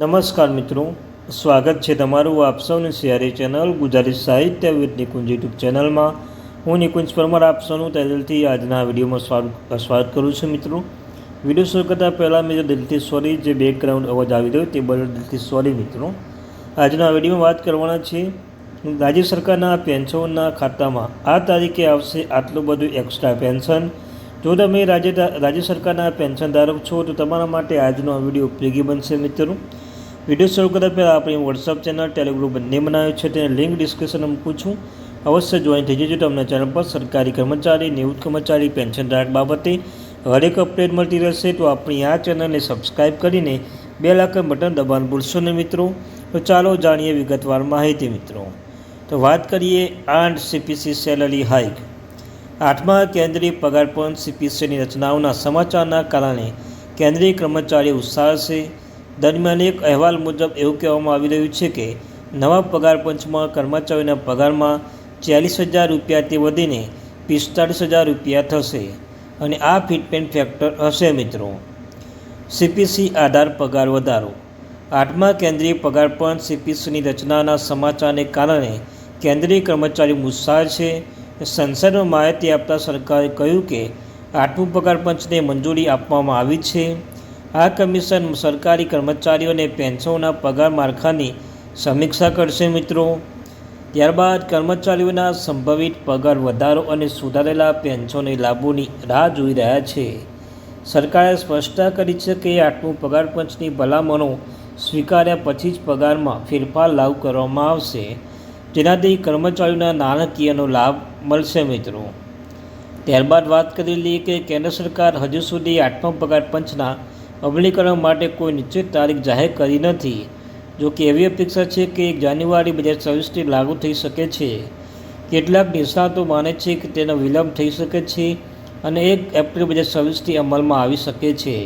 નમસ્કાર મિત્રો, સ્વાગત છે તમારું આપ સૌની સિયારી ચેનલ ગુજરાતી સાહિત્ય વિદ નિકુંજ યુટ્યુબ ચેનલમાં. હું નિકુંજ પરમાર, આપ સૌનું તહેદિલથી આજના વિડીયોમાં સ્વાગત સ્વાગત કરું છું મિત્રો. વીડિયો શરૂ કરતાં પહેલાં મેં જે દિલથી સોરી જે બેકગ્રાઉન્ડ અવાજ આવી રહ્યો તે બદલ દિલથી સોરી મિત્રો. આજના વિડીયોમાં વાત કરવાના છે રાજ્ય સરકારના પેન્શનના ખાતામાં આ તારીખે આવશે આટલું બધું એક્સ્ટ્રા પેન્શન જો તમે રાજ્ય રાજ્ય સરકારના પેન્શન ધારક છો તો તમારા માટે આજનો આ વીડિયો ઉપયોગી બનશે મિત્રો. વીડિયો શરૂ કરતા પહેલાં આપણી વોટ્સઅપ ચેનલ ટેલિગ્રુપ બંને બનાવ્યું છે. તેને લિંક ડિસ્ક્રિપ્શનમાં મૂકું છું. અવશ્ય જોઈન થઈ જજો તમને ચેનલ પર સરકારી કર્મચારી, નિવૃત્ત કર્મચારી પેન્શન ધારક બાબતે હરેક અપડેટ મળતી રહેશે. તો આપણી આ ચેનલને સબસ્ક્રાઈબ કરીને બે લાખ બટન દબાણ ભૂલશો ને મિત્રો. તો ચાલો જાણીએ વિગતવાર માહિતી મિત્રો. તો વાત કરીએ આઠ સીપીસી સેલરી હાઇક આઠમા કેન્દ્રીય પગાર પણ સીપીસીની રચનાઓના સમાચારના કારણે કેન્દ્રીય કર્મચારી ઉત્સાહ છે દરમિયાન એક અહેવાલ મુજબ એવું કહેવામાં આવી રહ્યું છે કે નવા પગાર પંચમાં કર્મચારીઓના પગારમાં ચાલીસ હજાર રૂપિયાથી વધીને પિસ્તાળીસ હજાર રૂપિયા થશે અને આ ફિટમેન્ટ ફેક્ટર હશે મિત્રો. સીપીસી આધાર પગાર વધારો. આઠમા કેન્દ્રીય પગાર પંચ સીપીસીની રચનાના સમાચારને કારણે કેન્દ્રીય કર્મચારી ઉત્સાહ છે. સંસદમાં માહિતી આપતા સરકારે કહ્યું કે આઠમું પગાર પંચને મંજૂરી આપવામાં આવી છે. આ કમિશન સરકારી કર્મચારીઓને પેન્શનના પગાર માળખાની સમીક્ષા કરશે મિત્રો. ત્યારબાદ કર્મચારીઓના સંભવિત પગાર વધારો અને સુધારેલા પેન્શનની લાભોની રાહ જોઈ રહ્યા છે. સરકારે સ્પષ્ટતા કરી છે કે આઠમું પગાર પંચની ભલામણો સ્વીકાર્યા પછી જ પગારમાં ફેરફાર લાગુ કરવામાં આવશે. જેનાથી કર્મચારીઓના નાણાકીયનો લાભ મળશે મિત્રો. ત્યારબાદ વાત કરી લઈએ કે કેન્દ્ર સરકાર હજુ સુધી આઠમા પગાર પંચના અમલીકરણ માટે કોઈ નિશ્ચિત તારીખ જાહેર કરી નથી. જો કે એવી અપેક્ષા છે કે એક જાન્યુઆરી બે હજાર છવ્વીસથી લાગુ થઈ શકે છે. કેટલાક નિષ્ણાતો માને છે કે તેનો વિલંબ થઈ શકે છે અને એક એપ્રિલ બે હજાર છવ્વીસથી અમલમાં આવી શકે છે.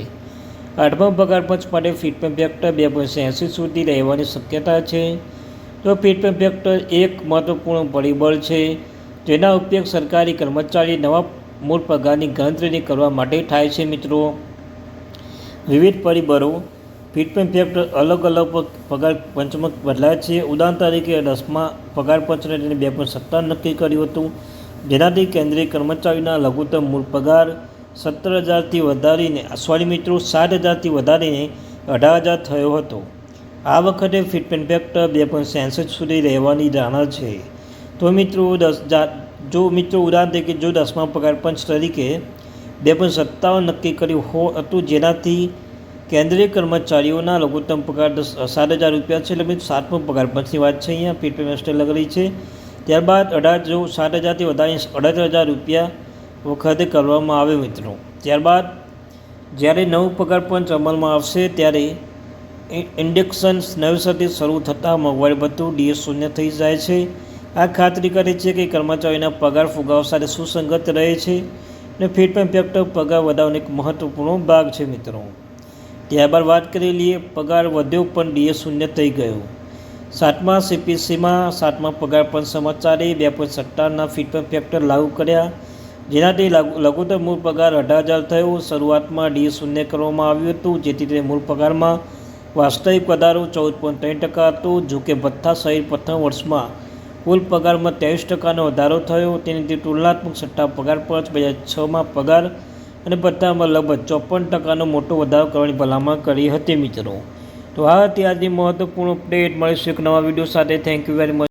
આઠમા પગાર પંચ માટે ફિટમેન્ટ ફેક્ટર બે પોઈન્ટ એંસી સુધી રહેવાની શક્યતા છે. તો ફિટમેન્ટ ફેક્ટર એક મહત્વપૂર્ણ પરિબળ છે. જેના ઉપયોગ સરકારી કર્મચારી નવા મૂળ પગારની ગણતરીની કરવા માટે થાય છે મિત્રો. વિવિધ પરિબળો ફિટમેન્ટ ફેક્ટર અલગ અલગ પગાર પંચમાં બદલાય છે. ઉદાહરણ તરીકે, દસમા પગાર પંચને તેને બે પોઈન્ટ સત્તર નક્કી કર્યું હતું. જેનાથી કેન્દ્રીય કર્મચારીના લઘુત્તમ મૂળ પગાર સત્તર હજારથી વધારીને સોરી મિત્રો સાત હજારથી વધારીને અઢાર હજાર થયો હતો. આ વખતે ફિટમેન્ટ ફેક્ટર બે પોઈન્ટ સેન્સઠ સુધી રહેવાની ધારણા છે. તો મિત્રો, દસ જો મિત્રો ઉદાહરણ તરીકે, જો દસમા પગાર પંચ તરીકે બે પોઈન્ટ સત્તાવન નક્કી કર્યું હો હતું જેનાથી કેન્દ્રીય કર્મચારીઓના લઘુત્તમ પગાર દસ સાત હજાર રૂપિયા છે. એટલે મિત્રો સાતમો પગાર પંચની વાત છે અહીંયા. પીટ ફેક્ટર લગેલી છે. ત્યારબાદ અઢાર જો સાત હજારથી વધારીને અઢાર હજાર રૂપિયા વખતે કરવામાં આવે મિત્રો. ત્યારબાદ જ્યારે નવું પગાર પંચ અમલમાં આવશે ત્યારે ઇન્ડેક્શન નવેસરથી શરૂ થતાં મોંઘવારી ભથ્થું ડીએસ શૂન્ય થઈ જાય છે. આ ખાતરી કરે છે કે કર્મચારીના પગાર ફુગાવ સાથે સુસંગત રહે છે. અને ફિટમેન્ટ ફેક્ટર પગાર વધારવાનો એક મહત્વપૂર્ણ ભાગ છે મિત્રો. ત્યારબાદ વાત કરી લઈએ, પગાર વધ્યો પણ ડીએસ શૂન્ય થઈ ગયો. સાતમા સીપીસીમાં સાતમા પગાર પણ સમાચારે બે પોઈન્ટ સત્તાવનના ફિટમેન્ટ ફેક્ટર લાગુ કર્યા. જેનાથી લઘુત્તમ મૂળ પગાર અઢાર હજાર થયો. શરૂઆતમાં ડીએ શૂન્ય કરવામાં આવ્યું હતું, જેથી તે મૂળ પગારમાં વાસ્તવિક વધારો ચૌદ પોઈન્ટ ત્રણ ટકા હતો, જોકે ભથ્થા સહિત પ્રથમ વર્ષમાં કુલ પગારમાં ત્રેવીસ ટકાનો વધારો થયો. તેની તુલનાત્મક સટ્ટા પગાર પર બે હજાર છમાં પગાર અને ભથ્થામાં લગભગ ચોપન ટકાનો મોટો વધારો કરવાની ભલામણ કરી હતી મિત્રો. તો આ હતી આજની મહત્વપૂર્ણ અપડેટ મળીશું એક નવા વીડિયો સાથે. Thank you very much